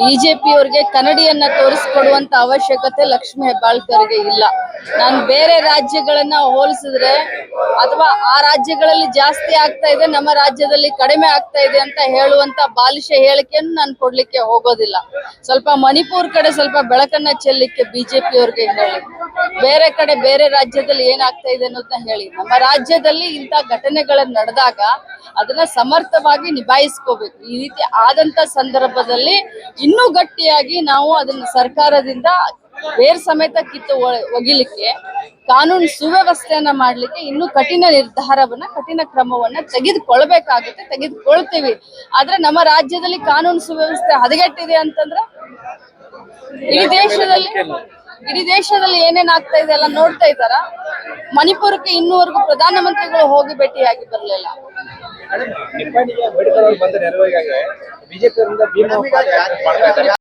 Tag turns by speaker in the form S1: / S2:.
S1: ಬಿಜೆಪಿಯವರಿಗೆ ಕನ್ನಡಿಯನ್ನ ತೋರಿಸ್ಕೊಡುವಂತ ಅವಶ್ಯಕತೆ ಲಕ್ಷ್ಮಿ ಹೆಬ್ಬಾಳ್ಕರ್ಗೆ ಇಲ್ಲ. ನಾನು ಬೇರೆ ರಾಜ್ಯಗಳನ್ನ ಹೋಲಿಸಿದ್ರೆ ಅಥವಾ ಆ ರಾಜ್ಯಗಳಲ್ಲಿ ಜಾಸ್ತಿ ಆಗ್ತಾ ಇದೆ, ನಮ್ಮ ರಾಜ್ಯದಲ್ಲಿ ಕಡಿಮೆ ಆಗ್ತಾ ಇದೆ ಅಂತ ಹೇಳುವಂತ ಬಾಲಿಶ ಹೇಳಿಕೆಯನ್ನು ನಾನು ಕೊಡ್ಲಿಕ್ಕೆ ಹೋಗೋದಿಲ್ಲ. ಸ್ವಲ್ಪ ಮಣಿಪುರ್ ಕಡೆ ಸ್ವಲ್ಪ ಬೆಳಕನ್ನ ಚೆಲ್ಲಿಕ್ಕೆ ಬಿಜೆಪಿಯವ್ರಿಗೆ ಹೇಳಿ. ಬೇರೆ ಕಡೆ ಬೇರೆ ರಾಜ್ಯದಲ್ಲಿ ಏನಾಗ್ತಾ ಇದೆ ಅನ್ನೋದನ್ನ ಹೇಳಿ. ನಮ್ಮ ರಾಜ್ಯದಲ್ಲಿ ಇಂಥ ಘಟನೆಗಳು ನಡೆದಾಗ ಅದನ್ನ ಸಮರ್ಥವಾಗಿ ನಿಭಾಯಿಸ್ಕೋಬೇಕು. ಈ ರೀತಿ ಆದಂತ ಸಂದರ್ಭದಲ್ಲಿ ಇನ್ನೂ ಗಟ್ಟಿಯಾಗಿ ನಾವು ಅದನ್ನ ಸರ್ಕಾರದಿಂದ ಬೇರ್ ಸಮೇತ ಕಿತ್ತು ಒಗಿಲಿಕ್ಕೆ, ಕಾನೂನು ಸುವ್ಯವಸ್ಥೆಯನ್ನ ಮಾಡ್ಲಿಕ್ಕೆ ಇನ್ನೂ ಕಠಿಣ ನಿರ್ಧಾರವನ್ನ, ಕಠಿಣ ಕ್ರಮವನ್ನ ತೆಗೆದುಕೊಳ್ಬೇಕಾಗುತ್ತೆ, ತೆಗೆದುಕೊಳ್ತೀವಿ. ಆದ್ರೆ ನಮ್ಮ ರಾಜ್ಯದಲ್ಲಿ ಕಾನೂನು ಸುವ್ಯವಸ್ಥೆ ಹದಗೆಟ್ಟಿದೆ ಅಂತಂದ್ರೆ ಇಡೀ ದೇಶದಲ್ಲಿ ಇಡೀ ದೇಶದಲ್ಲಿ ಏನೇನ್ ಆಗ್ತಾ ಇದೆ ಎಲ್ಲ ನೋಡ್ತಾ ಇದ್ದಾರ? ಮಣಿಪುರಕ್ಕೆ ಇನ್ನೂವರೆಗೂ ಪ್ರಧಾನಮಂತ್ರಿಗಳು ಹೋಗಿ ಭೇಟಿಯಾಗಿ ಬರ್ಲಿಲ್ಲ.
S2: ನಿಪ್ಪಾಣಿಗೆ ಮೆಡಿಕಲ್ ಬಂದ ನೆರವಿಗಾಗಿ ಬಿಜೆಪಿ ಅವರಿಂದ ಭೀಮಾ